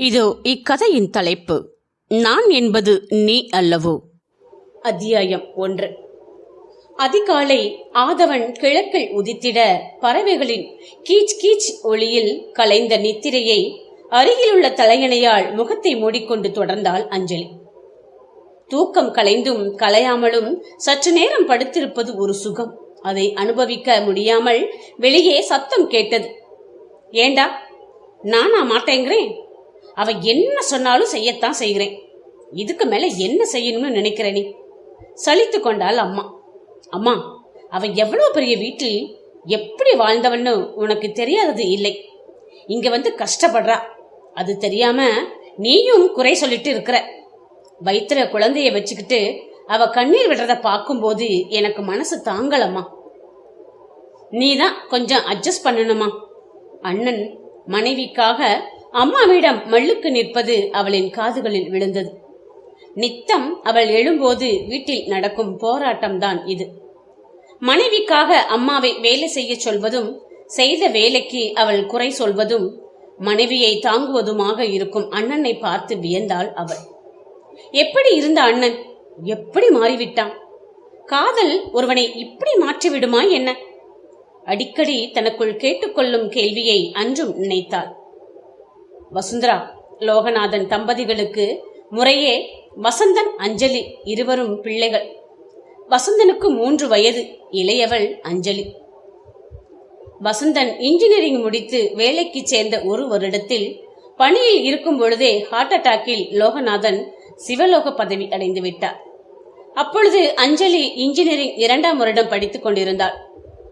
இதோ இக்கதையின் தலைப்பு. நான் என்பது நீ அல்லவோ? அத்தியாயம் ஒன்று. அதிகாலை ஆதவன் கிழக்கில் உதித்திட பறவைகளின் கீச் கீச் ஒளியில் கலைந்த நித்திரையை அருகிலுள்ள தலையணையால் முகத்தை மூடிக்கொண்டு தொடர்ந்தாள் அஞ்சலி. தூக்கம் கலைந்தும் கலையாமலும் சற்று நேரம் படுத்திருப்பது ஒரு சுகம். அதை அனுபவிக்க முடியாமல் வெளியே சத்தம் கேட்டது. ஏண்டா? நானா மாட்டேங்கிறேன்? அவ என்ன சொன்னாலும் செய்யத்தான் செய்கிறேன். இதுக்கு மேல என்ன செய்யணும்னு நினைக்கிற நீ? சலித்து கொண்டாள் அம்மா. அம்மா அவ எவ்வளவு பெரிய வீட்டில் எப்படி வாழ்ந்தவன்னு உனக்கு தெரியாதது இல்லை. இங்க வந்து கஷ்டப்படுறா. அது தெரியாம நீயும் குறை சொல்லிட்டு இருக்கிற. வயிற்றுல குழந்தைய வச்சுக்கிட்டு அவ கண்ணீர் விடுறத பார்க்கும்போது எனக்கு மனசு தாங்கலம்மா. நீ தான் கொஞ்சம் அட்ஜஸ்ட் பண்ணணுமா? அண்ணன் மனைவிக்காக அம்மாவிடம் மல்லுக்கு நிற்பது அவளின் காதுகளில் விழுந்தது. நித்தம் அவள் எழும்போது வீட்டில் நடக்கும் போராட்டம்தான் இது. மனைவிக்காக அம்மாவை வேலை செய்ய சொல்வதும் செய்த வேலைக்கு அவள் குறை சொல்வதும் மனைவியை தாங்குவதுமாக இருக்கும் அண்ணனை பார்த்து வியந்தாள் அவள். எப்படி இருந்த அண்ணன்? எப்படி மாறிவிட்டான்? காதல் ஒருவனை இப்படி மாற்றிவிடுமா என்ன? அடிக்கடி தனக்குள் கேட்டுக்கொள்ளும் கேள்வியை அன்றும் நினைத்தாள். வசுந்தரா லோகநாதன் தம்பதிகளுக்கு முறையே வசந்தன் அஞ்சலி இருவரும் பிள்ளைகள். வசந்தனுக்கு மூன்று வயது இளையவள் அஞ்சலி. வசந்தன் இன்ஜினியரிங் முடித்து வேலைக்கு சேர்ந்த ஒரு வருடத்தில் பணியில் இருக்கும் பொழுதே ஹார்ட் அட்டாக்கில் லோகநாதன் சிவலோக பதவி அடைந்து விட்டார். அப்பொழுது அஞ்சலி இன்ஜினியரிங் இரண்டாம் வருடம் படித்துக் கொண்டிருந்தாள்.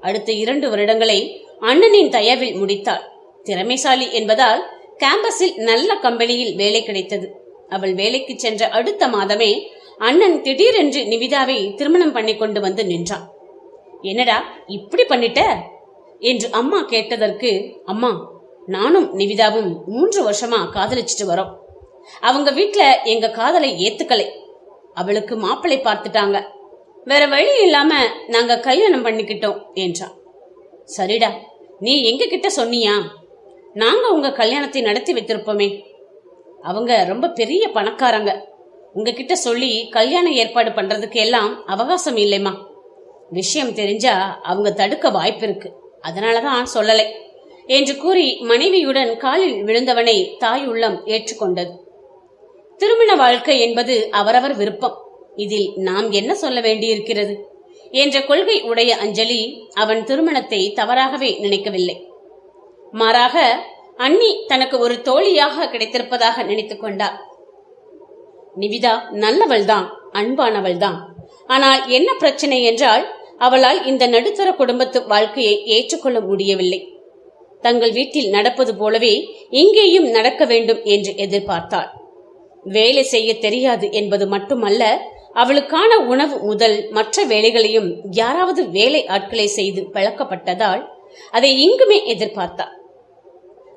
அடுத்த இரண்டு வருடங்களை அண்ணனின் தயவில் முடித்தாள். திறமைசாலி என்பதால் கேம்பஸில் நல்ல கம்பெனியில் வேலை கிடைத்தது. அவள் வேலைக்கு சென்ற அடுத்த மாதமே அண்ணன் திடீரென்று நிவிதாவை திருமணம் பண்ணி கொண்டு வந்து நின்றான். என்னடா இப்படி பண்ணிட்ட? என்று அம்மா கேட்டதற்கு அம்மா நானும் நிவிதாவும் மூன்று வருஷமா காதலிச்சிட்டு வரோம். அவங்க வீட்ல எங்க காதலை ஏத்துக்கலை. அவளுக்கு மாப்பிள்ளை பார்த்துட்டாங்க. வேற வழி இல்லாம நாங்க கல்யாணம் பண்ணிக்கிட்டோம் என்றான். சரிடா நீ எங்க கிட்ட சொன்னியா? நாங்கள் உங்கள் கல்யாணத்தை நடத்தி வைத்திருப்போமே. அவங்க ரொம்ப பெரிய பணக்காரங்க. உங்ககிட்ட சொல்லி கல்யாண ஏற்பாடு பண்ணுறதுக்கு எல்லாம் அவகாசம் இல்லைம்மா. விஷயம் தெரிஞ்சா அவங்க தடுக்க வாய்ப்பு இருக்கு. அதனாலதான் சொல்லலை. என்று கூறி மனைவியுடன் காலில் விழுந்தவனை தாய் உள்ளம் ஏற்றுக்கொண்டது. திருமண வாழ்க்கை என்பது அவரவர் விருப்பம். இதில் நாம் என்ன சொல்ல வேண்டியிருக்கிறது? என்ற கொள்கை உடைய அஞ்சலி அவன் திருமணத்தை தவறாகவே நினைக்கவில்லை. மாறாக அண்ணி தனக்கு ஒரு தோழியாக கிடைத்திருப்பதாக நினைத்துக் கொண்டார் நிவிதா நல்லவள்தான் அன்பானவள்தான் ஆனால் என்ன பிரச்சனை என்றால் அவளால் இந்த நடுத்தர குடும்பத்து வாழ்க்கையை ஏற்றுக்கொள்ள முடியவில்லை. தங்கள் வீட்டில் நடப்பது போலவே இங்கேயும் நடக்க வேண்டும் என்று எதிர்பார்த்தாள். வேலை செய்ய தெரியாது என்பது மட்டுமல்ல அவளுக்கான உணவு முதல் மற்ற வேலைகளையும் யாராவது வேலை ஆட்களை செய்து பழக்கப்பட்டதால் அதை இங்குமே எதிர்பார்த்தாள்.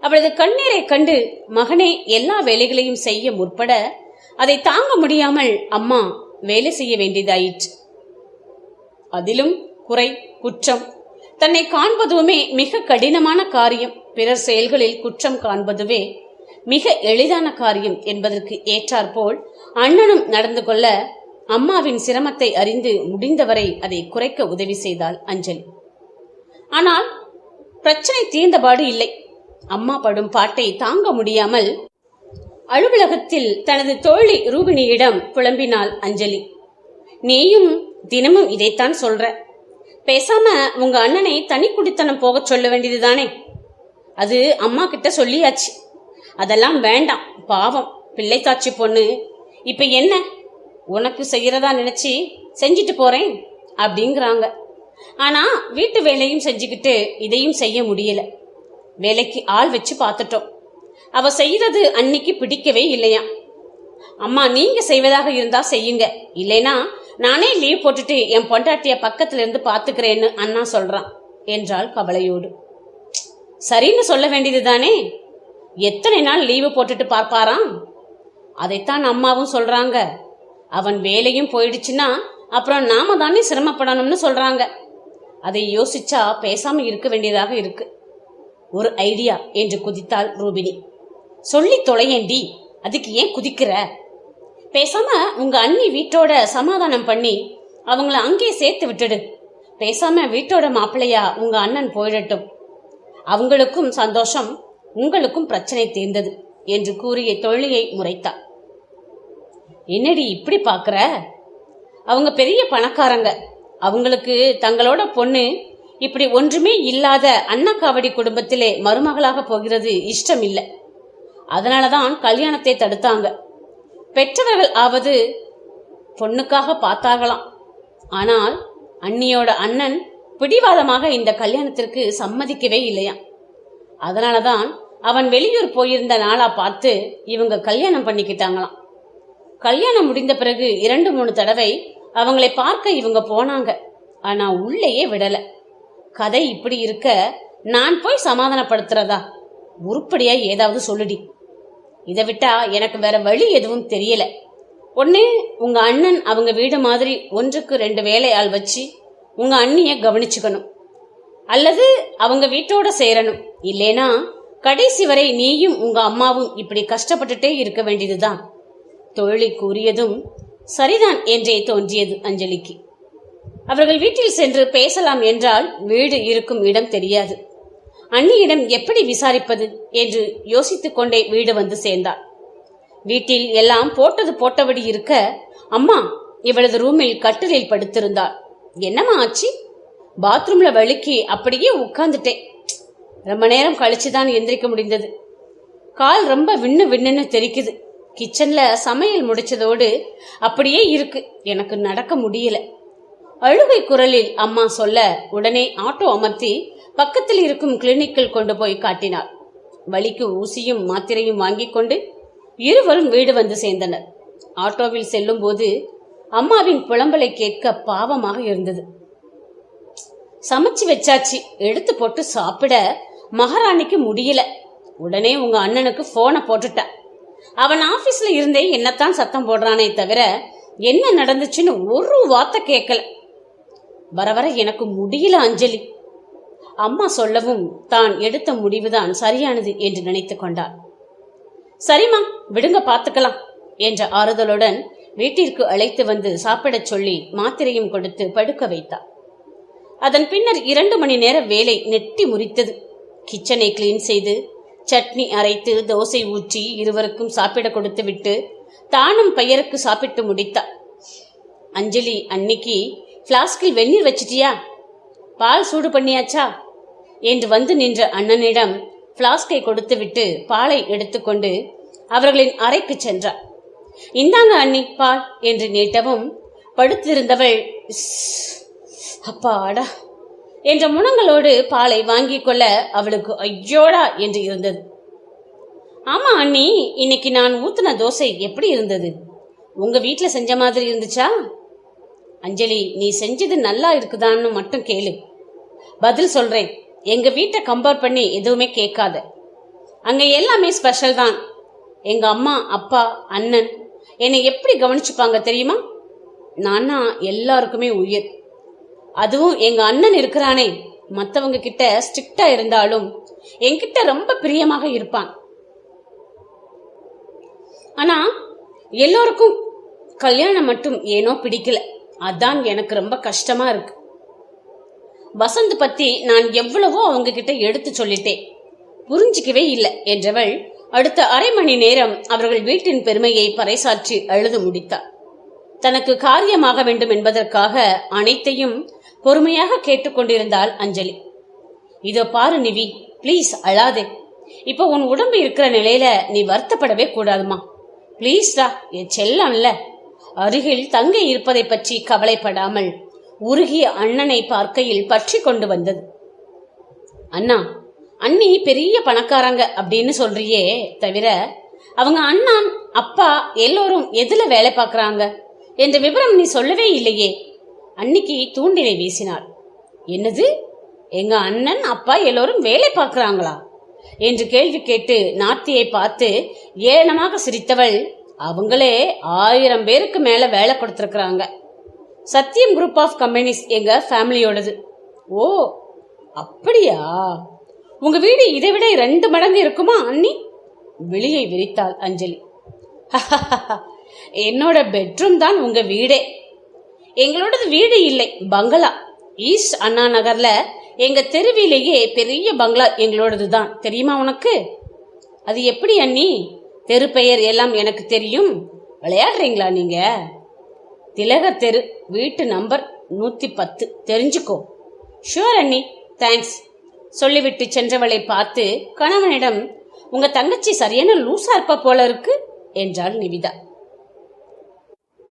அவளது கண்ணீரை கண்டு மகனே எல்லா வேலைகளையும் செய்ய முற்பட அதை தாங்க முடியாமல் அம்மா வேலை செய்ய வேண்டியதாயிற்று. அதிலும் குறை குற்றம். தன்னை காண்பதுமே மிக கடினமான காரியம். பிறர் செயல்களில் குற்றம் காண்பதுவே மிக எளிதான காரியம் என்பதற்கு ஏற்றாற்போல் அண்ணனும் நடந்து கொள்ள அம்மாவின் சிரமத்தை அறிந்து முடிந்தவரை அதை குறைக்க உதவி செய்தாள் அஞ்சலி. ஆனால் பிரச்சனை தீர்ந்தபாடு இல்லை. அம்மா படும் பாட்டை தாங்க முடியாமல் அலுவலகத்தில் தனது தோழி ரூபிணியிடம் புலம்பினாள் அஞ்சலி. நீயும் தினமும் இதைத்தான் சொல்ற. பேசாம உங்க அண்ணனை தனி குடித்தனம் போக சொல்ல வேண்டியதுதானே? அது அம்மா கிட்ட சொல்லியாச்சு. அதெல்லாம் வேண்டாம் பாவம். பிள்ளைக்காட்சி பொண்ணு. இப்ப என்ன? உனக்கு செய்யறதா நினைச்சு செஞ்சுட்டு போறேன்? அப்படிங்கிறாங்க. ஆனா வீட்டு வேலையும் செஞ்சுக்கிட்டு இதையும் செய்ய முடியல. வேலைக்கு ஆள் வச்சு பார்த்துட்டோம். அவ செய்யறது அன்னைக்கு பிடிக்கவே இல்லையா? அம்மா நீங்க செய்வதாக இருந்தா செய்யுங்க. இல்லைனா நானே லீவ் போட்டுட்டு என் பொண்டாட்டிய பக்கத்துல இருந்து பாத்துக்கிறேன்னு அண்ணா சொல்றான் என்றாள் கவலையோடு. சரின்னு சொல்ல வேண்டியதுதானே? எத்தனை நாள் லீவு போட்டுட்டு பார்ப்பாராம்? அதைத்தான் அம்மாவும் சொல்றாங்க. அவன் வேலையும் போயிடுச்சுன்னா அப்புறம் நாம தானே சிரமப்படணும்னு சொல்றாங்க. அதை யோசிச்சா பேசாம இருக்க வேண்டியதாக இருக்கு. ஒரு ஐடியா என்று குதித்தாள் ரூபினி. சொல்லி தொலையேண்டி அதுக்கு ஏன் குதிக்கிற? பேசாம உங்க அண்ணி வீட்டோட சமாதானம் பண்ணி அவங்கள அங்கேயே சேர்த்து விட்டுடு. பேசாம வீட்டோட மாப்பிள்ளையா உங்க அண்ணன் போயிடட்டும். அவங்களுக்கும் சந்தோஷம் உங்களுக்கும் பிரச்சனை தீர்ந்தது என்று கூறிய தொழிலை முறைத்தா என்னடி இப்படி பாக்குற? அவங்க பெரிய பணக்காரங்க. அவங்களுக்கு தங்களோட பொண்ணு இப்படி ஒன்றுமே இல்லாத அன்னக்காவடி குடும்பத்திலே மருமகளாக போகிறது இஷ்டம் இல்லை அதனாலதான் கல்யாணத்தை தடுத்தாங்க. பெற்றவர்கள் ஆவது பொண்ணுக்காக பார்த்தார்களாம் ஆனால் அண்ணியோட அண்ணன் பிடிவாதமாக இந்த கல்யாணத்திற்கு சம்மதிக்கவே இல்லையா அதனால தான் அவன் வெளியூர் போயிருந்த நாளா பார்த்து இவங்க கல்யாணம் பண்ணிக்கிட்டாங்களாம். கல்யாணம் முடிந்த பிறகு இரண்டு மூணு தடவை அவங்களை பார்க்க இவங்க போனாங்க. ஆனா உள்ளேயே விடலை. கதை இப்படி இருக்க நான் போய் சமாதானப்படுத்துறதா? உருப்படியா ஏதாவது சொல்லுடி. இதை விட்டா எனக்கு வேற வழி எதுவும் தெரியல. ஒண்ணு உங்க அண்ணன் அவங்க வீடு மாதிரி ஒன்றுக்கு ரெண்டு வேலையாள் வச்சு உங்க அண்ணிய கவனிச்சுக்கணும். அல்லது அவங்க வீட்டோட சேரணும். இல்லைனா கடைசி வரை நீயும் உங்க அம்மாவும் இப்படி கஷ்டப்பட்டுட்டே இருக்க வேண்டியதுதான். தொழிலை கூறியதும் சரிதான் என்றே தோன்றியது அஞ்சலிக்கு. அவர்கள் வீட்டில் சென்று பேசலாம் என்றால் வீடு இருக்கும் இடம் தெரியாது. அண்ணியிடம் எப்படி விசாரிப்பது என்று யோசித்துக் கொண்டே வீடு வந்து சேர்ந்தார் வீட்டில் எல்லாம் போட்டது போட்டபடி இருக்க அம்மா இவளது ரூமில் கட்டிலில் படுத்திருந்தாள். என்னம்மா ஆச்சு? பாத்ரூம்ல வழுக்கி அப்படியே உட்கார்ந்துட்டேன். ரொம்ப நேரம் கழிச்சுதான் எந்திரிக்க முடிந்தது. கால் ரொம்ப விண்ணு விண்ணுன்னு தெரிக்குது. கிச்சன்ல சமையல் முடிச்சதோடு அப்படியே இருக்கு. எனக்கு நடக்க முடியல. அழுகை குரலில் அம்மா சொல்ல உடனே ஆட்டோ அமர்த்தி பக்கத்தில் இருக்கும் கிளினிக்கில் கொண்டு போய் காட்டினார் வலிக்கு ஊசியும் மாத்திரையும் வாங்கி கொண்டு இருவரும் வீடு வந்து சேர்ந்தனர். ஆட்டோவில் செல்லும் போது அம்மாவின் புலம்பலை கேட்க பாவமாக இருந்தது. சமைச்சு வச்சாச்சு. எடுத்து போட்டு சாப்பிட மகாராணிக்கு முடியல. உடனே உங்க அண்ணனுக்கு போனை போட்டுட்டா. அவன் ஆபீஸ்ல இருந்தே என்னத்தான் சத்தம் போடுறானே தவிர என்ன நடந்துச்சுன்னு ஒரு வார்த்தை கேட்கல. வர வர எனக்கு முடியல அஞ்சலி. அம்மா சொல்லவும் தான் எடுத்த முடிவுதான் சரியானது என்று நினைத்து கொண்டாள். சரிம்மா விடுங்க பார்த்துக்கலாம் என்ற ஆறுதலுடன் வீட்டிற்கு அழைத்து வந்து சாப்பிடச் சொல்லி மாத்திரையும் கொடுத்து படுக்க வைத்தார் அதன் பின்னர் இரண்டு மணி நேர வேலை நெட்டி முறித்தது. கிச்சனை கிளீன் செய்து சட்னி அரைத்து தோசை ஊற்றி இருவருக்கும் சாப்பிட கொடுத்து விட்டு தானும் பெயருக்கு சாப்பிட்டு முடித்தார் அஞ்சலி அன்னைக்கு ஃப்ளாஸ்கில் வெந்நீர் வச்சிட்டியா? பால் சூடு பண்ணியாச்சா? என்று வந்து நின்ற அண்ணனிடம் ஃப்ளாஸ்கை கொடுத்துவிட்டு பாலை எடுத்துக்கொண்டு அவர்களின் அறைக்கு சென்றார் இந்தாங்க அண்ணி பால் என்று நீட்டவும் படுத்திருந்தவள் அப்பாடா என்ற முனங்களோடு பாலை வாங்கிக் கொள்ள அவளுக்கு ஐயோடா என்று இருந்தது. ஆமா அண்ணி இன்னைக்கு நான் ஊத்துன தோசை எப்படி இருந்தது? உங்க வீட்டில் செஞ்ச மாதிரி இருந்துச்சா? அஞ்சலி நீ செஞ்சது நல்லா இருக்குதான்னு மட்டும் கேளு. பதில் சொல்றேன். எங்க வீட்டை கம்பேர் பண்ணி எதுவுமே கேட்காத. அங்க எல்லாமே ஸ்பெஷல் தான். எங்க அம்மா அப்பா அண்ணன் என்னை எப்படி கவனிச்சுப்பாங்க தெரியுமா? நானா எல்லாருக்குமே உயிர். அதுவும் எங்க அண்ணன் இருக்கிறானே. மத்தவங்க கிட்ட ஸ்ட்ரிக்டா இருந்தாலும் என்கிட்ட ரொம்ப பிரியமாக இருப்பான். ஆனா எல்லோருக்கும் கல்யாணம் மட்டும் ஏனோ பிடிக்கல. அதான் எனக்கு ரொம்ப கஷ்டமா இருக்கு. வசந்த் பத்தி நான் எவ்வளவோ அவங்க கிட்ட எடுத்து சொல்லிட்டேன். புரிஞ்சிக்கவே இல்லை என்றவள் அடுத்த அரை மணி நேரம் அவர்கள் வீட்டின் பெருமையை பறைசாற்றி அழுது முடித்தார் தனக்கு காரியமாக வேண்டும் என்பதற்காக அனைத்தையும் பொறுமையாக கேட்டுக்கொண்டிருந்தாள் அஞ்சலி. இதோ பாரு நிவி ப்ளீஸ் அழாதே. இப்போ உன் உடம்பு இருக்கிற நிலையில நீ வருத்தப்படவே கூடாதுமா. ப்ளீஸ்டா என் செல்லம்ல. அருகில் தங்கை இருப்பதை பற்றி கவலைப்படாமல் உருகிய அண்ணனை பார்க்கையில் பற்றி கொண்டு வந்தது. அண்ணா அண்ணி பெரிய பணக்காரங்க அப்படின்னு சொல்றியே தவிர அவங்க அண்ணன் அப்பா எல்லோரும் எதுல வேலை பார்க்கறாங்க? என்ற விவரம் நீ சொல்லவே இல்லையே. அன்னிக்கு தூண்டிலை வீசினாள் என்னது? எங்க அண்ணன் அப்பா எல்லோரும் வேலை பார்க்கறாங்களா? என்று கேள்வி கேட்டு நாத்தியை பார்த்து ஏளனமாக சிரித்தவள் அவங்களே ஆயிரம் பேருக்கு மேலே வேலை கொடுத்துருக்குறாங்க. சத்தியம் குரூப் ஆஃப் கம்பெனிஸ் எங்கள் ஃபேமிலியோடது ஓ அப்படியா? உங்கள் வீடு இதை விட ரெண்டு மடங்கு இருக்குமா அண்ணி? விழியை விரித்தாள் அஞ்சலி. என்னோட பெட்ரூம் தான் உங்கள் வீடே. எங்களோடது வீடு இல்லை பங்களா. ஈஸ்ட் அண்ணா நகரில் எங்கள் தெருவிலேயே பெரிய பங்களா எங்களோடது தான் தெரியுமா உனக்கு? அது எப்படி அண்ணி? தெரு பெயர் எல்லாம் எனக்கு தெரியும். விளையாடுறீங்களா நீங்க? திலகர் தெரு வீட்டு நம்பர் நூத்தி பத்து தெரிஞ்சுக்கோ. ஷுவர் அண்ணி. தேங்க்ஸ் சொல்லிவிட்டு சென்றவளை பார்த்து கணவனிடம் உங்க தங்கச்சி சரியான லூசா இருப்பா போல இருக்கு என்றாள் நிவிதா.